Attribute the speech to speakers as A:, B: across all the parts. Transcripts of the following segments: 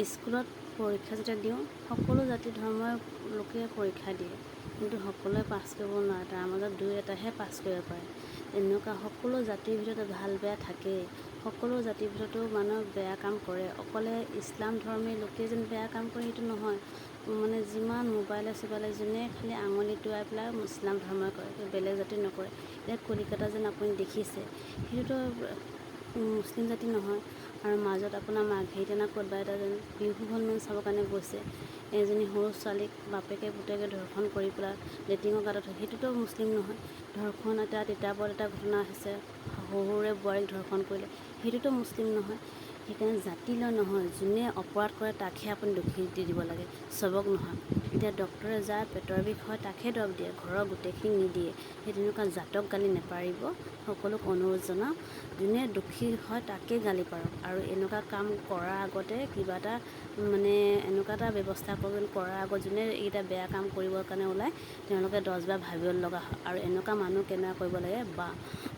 A: স্কুলত পৰীক্ষা যেতিয়া দিওঁ সকলো জাতি ধৰ্মই লোকে পৰীক্ষা দিয়ে। কিন্তু সকলোৱে পাছ কৰিব নোৱাৰে তাৰ মাজত দুই এটাহে পাছ কৰিব পাৰে। এনেকুৱা সকলো জাতিৰ ভিতৰতে ভাল বেয়া থাকেই। সকলো জাতিৰ ভিতৰতো মানুহে বেয়া কাম কৰে। অকলে ইছলাম ধৰ্মী লোকে যেন বেয়া কাম কৰে সেইটো নহয়। মানে যিমান মোবাইলে চোবাইলে যোনে খালি আঙুলি টোৱাই পেলাই ইছলাম ধৰ্মই কৰে বেলেগ জাতি নকৰে। এতিয়া কলিকতা যেন আপুনি দেখিছে সেইটোতো মুছলিম জাতি নহয়। আৰু মাজত আপোনাৰ মাৰ্ঘেৰিটা নে ক'ৰবাত এটা যেন বিহু সন্মান চাবৰ কাৰণে গৈছে। এজনী সৰু ছোৱালীক বাপেকে পুতেকে ধৰ্ষণ কৰি পেলাই লেট্ৰিনৰ গাঁতত সেইটোতো মুছলিম নহয়। ধৰ্ষণ এটা তিতাবৰত এটা ঘটনা হৈছে শহুৰে বোৱাৰীক ধৰ্ষণ কৰিলে। সেইটোতো মুছলিম নহয়। সেইকাৰণে জাতিলৈ নহয় যোনে অপৰাধ কৰে তাকহে আপুনি দোষী দি দিব লাগে। চবক নহয়। এতিয়া ডক্টৰে যাৰ পেটৰ বিষ হয় তাকহে দৰৱ দিয়ে। ঘৰৰ গোটেইখিনি নিদিয়ে। সেই তেনেকুৱা জাতক গালি নেপাৰিব। সকলোক অনুৰোধ জনাওঁ যোনে দোষী হয় তাকে গালি পাৰক। আৰু এনেকুৱা কাম কৰাৰ আগতে কিবা এটা মানে এনেকুৱা এটা ব্যৱস্থা কৰিব কৰাৰ আগত যোনে এইকেইটা বেয়া কাম কৰিবৰ কাৰণে ওলায় তেওঁলোকে দহবাৰ ভাবিব লগা হয়। আৰু এনেকুৱা মানুহ কেনেকুৱা কৰিব লাগে? বা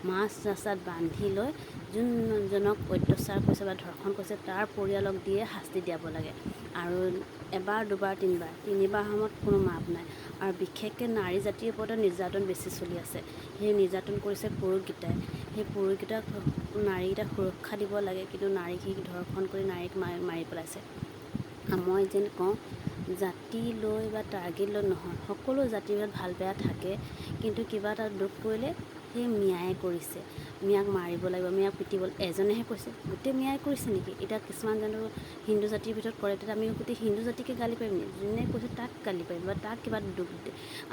A: মাছ ৰাস্তাত বান্ধি লৈ যোনজনক অত্যাচাৰ কৰিছে বা ধৰ্ষণ কৰিছে তাৰ পৰিয়ালক দিয়ে শাস্তি দিয়াব লাগে। আৰু এবাৰ দুবাৰ তিনিবাৰ তিনিবাৰ সময়ত কোনো মাপ নাই। আৰু বিশেষকৈ নাৰী জাতিৰ ওপৰতে নিৰ্যাতন বেছি চলি আছে। সেই নিৰ্যাতন কৰিছে পুৰুষকেইটাই। সেই পুৰুষকেইটাক নাৰীকেইটাক সুৰক্ষা দিব লাগে কিন্তু নাৰীক ধৰ্ষণ কৰি নাৰীক মাৰি মাৰি পেলাইছে। মই যেন কওঁ জাতি লৈ বা টাৰ্গেট লৈ নহয় সকলো জাতিৰ ভাল বেয়া থাকে। কিন্তু কিবা এটা দুখ কৰিলে সেই মিয়াই কৰিছে। মিয়াক মাৰিব লাগিব, মিয়াক পিটিব এজনেহে কৈছে, গোটেই মিয়াই কৰিছে নেকি? এতিয়া কিছুমান জানো হিন্দু জাতিৰ ভিতৰত কৰে তেতিয়া আমি গোটেই হিন্দু জাতিকে গালি পাৰিম নেকি? যোনে কৈছে তাক গালি পাৰিম বা তাক কিবা দুখ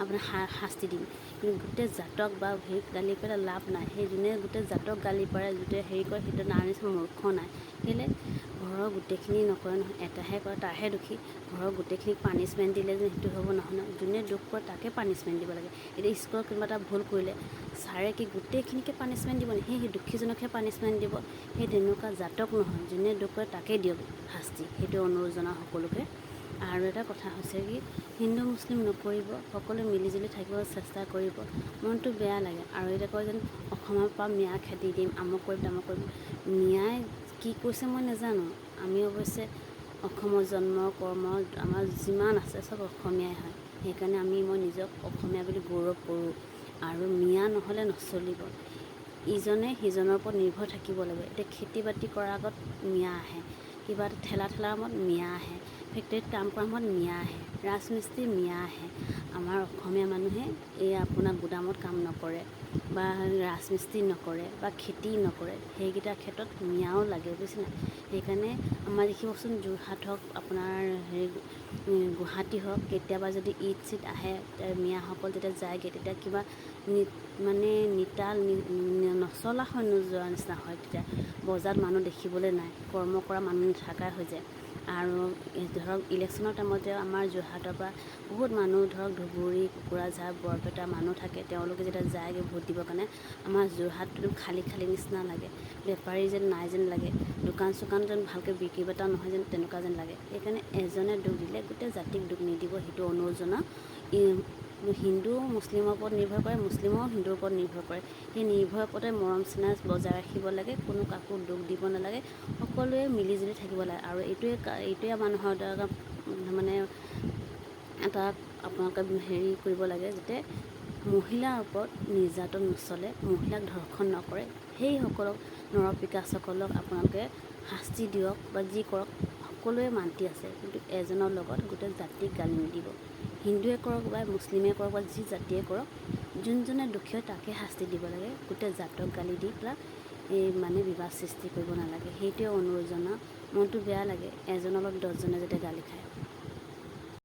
A: আপোনাৰ শাস্তি দিম। কিন্তু গোটেই জাতক বা হেৰিক গালি পেলাই লাভ নাই। সেই যোনে গোটেই জাতক গালি পাৰে, গোটেই হেৰি কৰে, সেইটো নিচিনা মূৰ্খ নাই। কেলৈ? ঘৰৰ গোটেইখিনি নকৰে নহয়, এটাহে কৰে তাৰহে দুখী। ঘৰৰ গোটেইখিনিক পানিছমেণ্ট দিলে যে সেইটো হ'ব নহয় যোনে দুখ কৰে, তাকে পানিছমেণ্ট দিব লাগে। এতিয়া স্কুলত কোনোবা এটা ভুল কৰিলে ছাৰে কি গোটেইখিনিকে পানিছমেণ্ট দিব নেকি সেই দুখীজনকহে পানিছমেণ্ট দিব। সেই তেনেকুৱা জাতক নহয় যোনে দুখ কৰে তাকেই দিয়ক শাস্তি। সেইটো অনুৰোধ জনাওঁ সকলোকে। আৰু এটা কথা হৈছে কি হিন্দু মুছলিম নকৰিব সকলোৱে মিলিজুলি থাকিব চেষ্টা কৰিব। মনটো বেয়া লাগে। আৰু এতিয়া কয় যেন অসমৰ পৰা মিয়া খেদি দিম আমুক কৰিম তামুক কৰিম। মিয়াই কি কৈছে মই নাজানো। আমি অৱশ্যে অসমৰ জন্ম কৰ্ম আমাৰ যিমান আছে চব অসমীয়াই হয়। সেইকাৰণে আমি মই নিজক অসমীয়া বুলি গৌৰৱ কৰোঁ। আৰু মিয়া নহ'লে নচলিব। ইজনে সিজনৰ ওপৰত নিৰ্ভৰ থাকিব লাগিব। এতিয়া খেতি বাতি কৰাৰ আগত মিয়া আহে। কিবা এটা ঠেলা ঠেলাৰ সময়ত মিয়া আহে। ফেক্টৰীত কাম কৰাৰ সময়ত মিয়া আহে ৰাজমিস্ত্ৰী মিয়া আহে। আমাৰ অসমীয়া মানুহে এই আপোনাৰ গুদামত কাম নকৰে বা ৰাজমিস্ত্ৰী নকৰে বা খেতি নকৰে সেইকেইটাৰ ক্ষেত্ৰত মিয়াও লাগে বুজিছে নাই? সেইকাৰণে আমাৰ দেখিবচোন যোৰহাট হওক আপোনাৰ হেৰি গুৱাহাটী হওক কেতিয়াবা যদি ঈদ চিদ আহে মিয়াসকল যেতিয়া যায়গৈ তেতিয়া কিবা মানে নিতাল নচলা হৈ নোযোৱা নিচিনা হয় তেতিয়া। বজাৰত মানুহ দেখিবলৈ নাই কৰ্ম কৰা মানুহ নথকাই হৈ যায়। আৰু ধৰক ইলেকশ্যনৰ টাইমতে আমাৰ যোৰহাটৰ পৰা বহুত মানুহ ধৰক ধুবুৰী কোকৰাঝাৰ বৰপেটা মানুহ থাকে। তেওঁলোকে যেতিয়া যায়গৈ ভোট দিবৰ কাৰণে আমাৰ যোৰহাটটো খালী খালী নিচিনা লাগে। বেপাৰী যেন নাই যেন লাগে। দোকান চোকান যেন ভালকৈ বিক্ৰী বাৰ্তা নহয় যেন তেনেকুৱা যেন লাগে। সেইকাৰণে এজনে দুখ দিলে গোটেই জাতিক দুখ নিদিব সেইটো অনুৰোধ জনাওঁ। হিন্দু মুছলিমৰ ওপৰত নিৰ্ভৰ কৰে মুছলিমেও হিন্দুৰ ওপৰত নিৰ্ভৰ কৰে। সেই নিৰ্ভৰৰ ওপৰতে মৰম চেনেহ বজাই ৰাখিব লাগে কোনো কাকো দুখ দিব নালাগে সকলোৱে মিলিজুলি থাকিব লাগে। আৰু এইটোৱে এইটোৱে মানুহৰ দ্বাৰা মানে এটা আপোনালোকে হেৰি কৰিব লাগে যাতে মহিলাৰ ওপৰত নিৰ্যাতন নচলে মহিলাক ধৰ্ষণ নকৰে সেইসকলক নৰপিকাচসকলক আপোনালোকে শাস্তি দিয়ক বা যি কৰক সকলোৱে মান্তি আছে। কিন্তু এজনৰ লগত গোটেই জাতিক গালি নিদিব। হিন্দুৱে কৰক বা মুছলিমে কৰক বা যি জাতিয়ে কৰক যোনজনে দুখী হয় তাকে শাস্তি দিব লাগে গোটেই জাতক গালি দি পেলাই এই মানে বিবাদ সৃষ্টি কৰিব নালাগে। সেইটোৱে অনুৰোধ জনাওঁ। মনটো বেয়া লাগে এজনৰ লগত দহজনে যাতে গালি খায়।